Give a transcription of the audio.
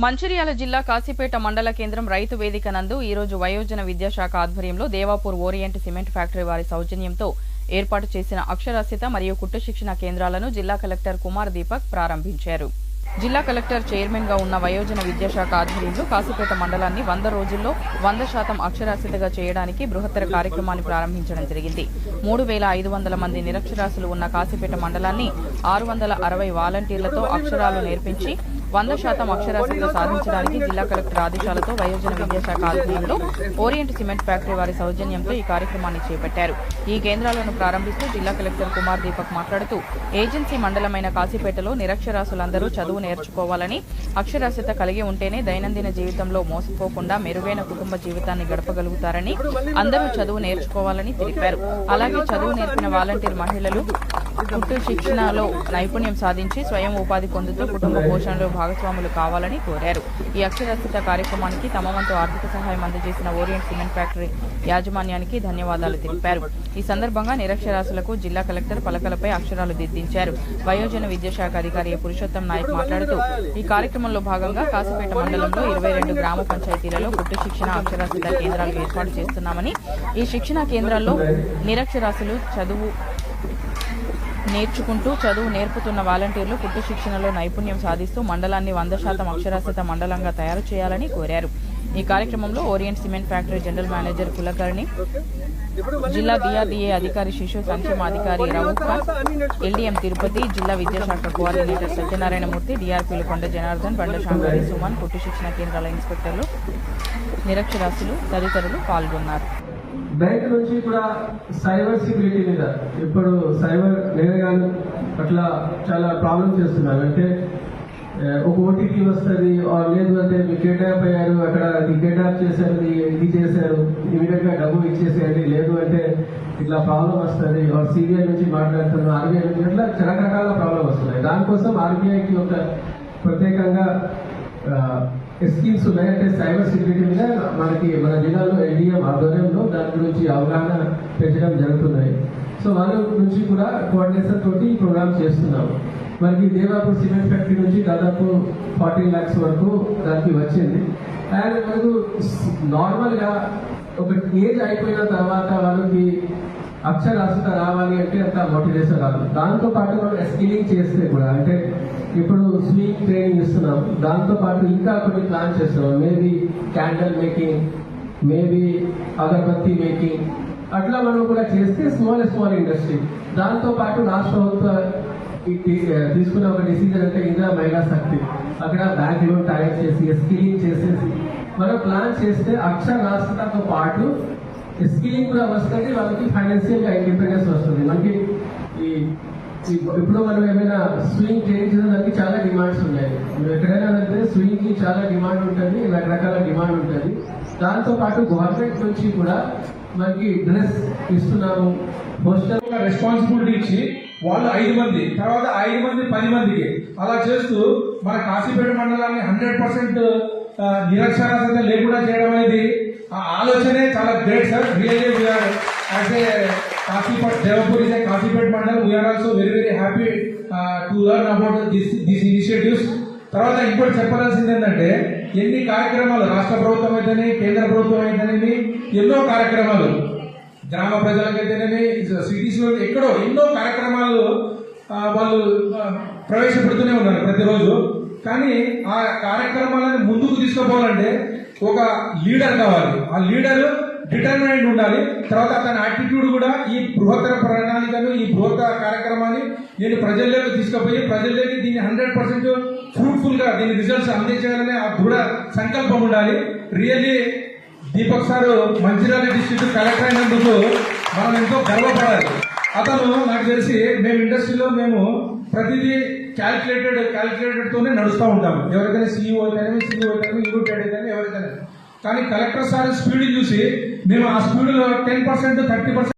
మంచిర్యాల జిల్లా కాశీపేట మండల కేంద్రం రైతు వేదిక నందు ఈరోజు వయోజన విద్యాశాఖ ఆధ్వర్యంలో దేవాపూర్ ఓరియంట్ సిమెంట్ ఫ్యాక్టరీ వారి సౌజన్యంతో ఏర్పాటు చేసిన అక్షరాస్యత మరియు కుట్టు శిక్షణ కేంద్రాలను జిల్లా కలెక్టర్ కుమార్ దీపక్ ప్రారంభించారు. జిల్లా కలెక్టర్ చైర్మన్గా ఉన్న వయోజన విద్యాశాఖ ఆధ్వర్యంలో కాశీపేట మండలాన్ని వంద రోజుల్లో వంద శాతం అక్షరాస్యతగా చేయడానికి బృహత్తర కార్యక్రమాన్ని ప్రారంభించడం జరిగింది. మూడు వేల ఐదు వందల మంది నిరక్షరాస్యులు ఉన్న కాశీపేట మండలాన్ని ఆరు వందల అరవై వాలంటీర్లతో అక్షరాలు నేర్పించి వంద శాతం అక్షరాస్యత సాధించడానికి జిల్లా కలెక్టర్ ఆదేశాలతో వయోజన విద్యాశాఖ ఆధ్వర్యంలో ఓరియంట్ సిమెంట్ ఫ్యాక్టరీ వారి సౌజన్యంతో ఈ కార్యక్రమాన్ని చేపట్టారు. ఈ కేంద్రాలను ప్రారంభిస్తూ జిల్లా కలెక్టర్ కుమార్ దీపక్ మాట్లాడుతూ ఏజెన్సీ మండలమైన కాశీపేటలో నిరక్షరాస్యులందరూ చదువు నేర్చుకోవాలని అక్షరాస్యత కలిగి ఉంటేనే దైనందిన జీవితంలో మోసపోకుండా మెరుగైన కుటుంబ జీవితాన్ని గడపగలుగుతారని అందరూ చదువు నేర్చుకోవాలని తెలిపారు. అలాగే చదువు నేర్పిన వాలంటీర్ మహిళలు కుట్టు శిక్షణలో నైపుణ్యం సాధించి స్వయం ఉపాధి పొందుతూ కుటుంబ పోషణలో భాగస్వాములు కావాలని కోరారు. ఈ అక్షరాస్యత కార్యక్రమానికి తమ వంతు ఆర్థిక సహాయం అందజేసిన ఓరియంట్ సిమెంట్ ఫ్యాక్టరీ యాజమాన్యానికి ధన్యవాదాలు తెలిపారు. ఈ సందర్భంగా నిరక్షరాస్యులకు జిల్లా కలెక్టర్ పలకలపై అక్షరాలు దిద్దించారు. వయోజన విద్యాశాఖ అధికారి పురుషోత్తం నాయక్ మాట్లాడుతూ ఈ కార్యక్రమంలో భాగంగా కాసిపేట మండలంలో ఇరవై రెండు గ్రామ పంచాయతీలలో కుట్టు శిక్షణ అక్షరాస్యత కేంద్రాలు ఏర్పాటు చేస్తున్నామని ఈ శిక్షణ కేంద్రాల్లో నిరక్షరాస్యులు చదువు నేర్చుకుంటూ చదువు నేర్పుతున్న వాలంటీర్లు కుట్టు శిక్షణలో నైపుణ్యం సాధిస్తూ మండలాన్ని వంద శాతం అక్షరాస్యత మండలంగా తయారు చేయాలని కోరారు. ఈ కార్యక్రమంలో Orient cement factory general manager Kulkarni జిల్లా డిఆర్డీఏ అధికారి శిశు సంక్షేమ అధికారి రవుఖ ఎల్డీఎం తిరుపతి జిల్లా విద్యాశాఖ కోఆర్డినేటర్ సత్యనారాయణమూర్తి డిఆర్పీలు కొండ జనార్దన్ బండ శాంకరి సుమన్ కుట్టు శిక్షణ కేంద్రాల ఇన్స్పెక్టర్లు నిరక్షరాస్యులు తదితరులు పాల్గొన్నారు. బయట నుంచి కూడా సైబర్ సెక్యూరిటీ మీద ఇప్పుడు సైబర్ నేరగాలు అట్లా చాలా ప్రాబ్లం చేస్తున్నారు. అంటే ఒక ఓటీపీ వస్తుంది లేదు అంటే మీరు కిడ్నాప్ అయ్యారు అక్కడ కిడ్నాప్ చేశారు ఇది- ఇది చేశారు ఇమీడియట్గా డబ్బు ఇచ్చేసేయండి లేదు అంటే ఇట్లా ప్రాబ్లం వస్తుంది ఆర్ సిబిఐ నుంచి మాట్లాడుతున్నారు ఆర్బీఐ నుంచి ఇట్లా రకరకాల ప్రాబ్లం వస్తున్నాయి. దానికోసం ఆర్బీఐకి ఒక ప్రత్యేకంగా స్కీమ్స్ ఉన్నాయంటే సైబర్ సెక్యూరిటీ మీద మనకి మన జిల్లాలో ఎన్డీఎం ఆధ్వర్యంలో దాని గురించి అవగాహన పెంచడం జరుగుతున్నాయి సో వాళ్ళ నుంచి కూడా కోఆర్డినేషన్ తోటి ఈ ప్రోగ్రామ్ చేస్తున్నాము మనకి దేవాపూర్ సిమెంట్ ఫ్యాక్టరీ నుంచి దాదాపు ఫార్టీ ల్యాక్స్ వరకు దానికి వచ్చింది. అండ్ మనకు నార్మల్గా ఒక ఏజ్ అయిపోయిన తర్వాత వాళ్ళకి అక్షరాస్యత రావాలి అంటే అంత మోటివేషన్ రాదు. దాంతో పాటు మనం స్కిల్లింగ్ చేస్తే కూడా అంటే ఇప్పుడు స్వింగ్ ట్రైనింగ్ ఇస్తున్నాం. దాంతో పాటు ఇంకా కొన్ని ప్లాన్ చేస్తున్నాం. Maybe candle making maybe agarbatti making. అట్లా మనం కూడా చేస్తే స్మాల్ స్మాల్ ఇండస్ట్రీ దాంతో పాటు రాష్ట్ర ప్రభుత్వ తీసుకున్న ఒక డిసిజన్ అంటే ఇందిరా మహిళా శక్తి. అక్కడ బ్యాంక్ లోన్ టైప్ చేసి స్కీలింగ్ చేసేసి. మనం ప్లాన్ చేస్తే అక్షర రాష్ట్రతో పాటు స్కిలింగ్ కూడా వస్తుంది. వాళ్ళకి ఫైనాన్షియల్ ఇండిపెండెన్స్ వస్తుంది. మనకి ఈ- ఇప్పుడు మనం ఏమైనా స్వింగ్ ట్రైనింగ్ చేసేదానికి చాలా డిమాండ్స్ ఉన్నాయి. మీరు ఎక్కడైనా వెళ్తే స్వింగ్కి చాలా డిమాండ్ ఉంటుంది రకరకాల డిమాండ్ ఉంటుంది. దాంతో పాటు గవర్నమెంట్ నుంచి కూడా మనకి డ్రెస్ ఇస్తున్నాము. హోస్టల్ రెస్పాన్సిబిలిటీ ఇచ్చి వాళ్ళు ఐదు మంది తర్వాత ఐదు మంది పది మందికి అలా చేస్తూ మన కాశీపేట మండలాన్ని హండ్రెడ్ పర్సెంట్ నిరక్షరాస్యత లేకుండా చేయడం అనేది ఆ ఆలోచనే చాలా great sir really we are as a Kashipet Devapur is a Kashipet mandal. We are also very very happy to learn about this this initiatives తర్వాత ఇంకోటి చెప్పాల్సింది ఏంటంటే ఎన్ని కార్యక్రమాలు రాష్ట్ర ప్రభుత్వం అయితేనే కేంద్ర ప్రభుత్వం అయితేనేమి ఎన్నో కార్యక్రమాలు గ్రామ ప్రజలకైతేనేమి సిటీస్లో ఎక్కడో ఎన్నో కార్యక్రమాలు వాళ్ళు ప్రవేశపెడుతూనే ఉన్నారు ప్రతిరోజు. కానీ ఆ కార్యక్రమాలను ముందుకు తీసుకుపోవాలంటే ఒక లీడర్ కావాలి. ఆ లీడరు డిటర్మినెంట్ ఉండాలి. తర్వాత తన యాటిట్యూడ్ కూడా ఈ బృహత్తర ప్రణాళికను ఈ బృహత్తర కార్యక్రమాన్ని నేను ప్రజల్లోకి తీసుకుపోయి ప్రజల్లోకి దీన్ని హండ్రెడ్ పర్సెంట్ ఫ్రూట్ఫుల్గా దీని రిజల్ట్స్ అందించాలనే ఆ దృఢ సంకల్పం ఉండాలి. Really Deepak sir Mancherial district collector అయినందుకు మనం ఎంతో గర్వపడాలి. అతను నాకు తెలిసి మేము ఇండస్ట్రీలో మేము ప్రతిదీ క్యాల్కులేటెడ్ క్యాల్కులేటెడ్ తోనే నడుస్తూ ఉంటాము. ఎవరికైనా సీఈఓ అయితేనే సీఈఓ అయితేనే యూనిట్ అయితేనే ఎవరికైనా. కానీ కలెక్టర్ సార్ స్పీడ్ చూసి మేము ఆ స్పీడ్లో టెన్ పర్సెంట్ థర్టీ పర్సెంట్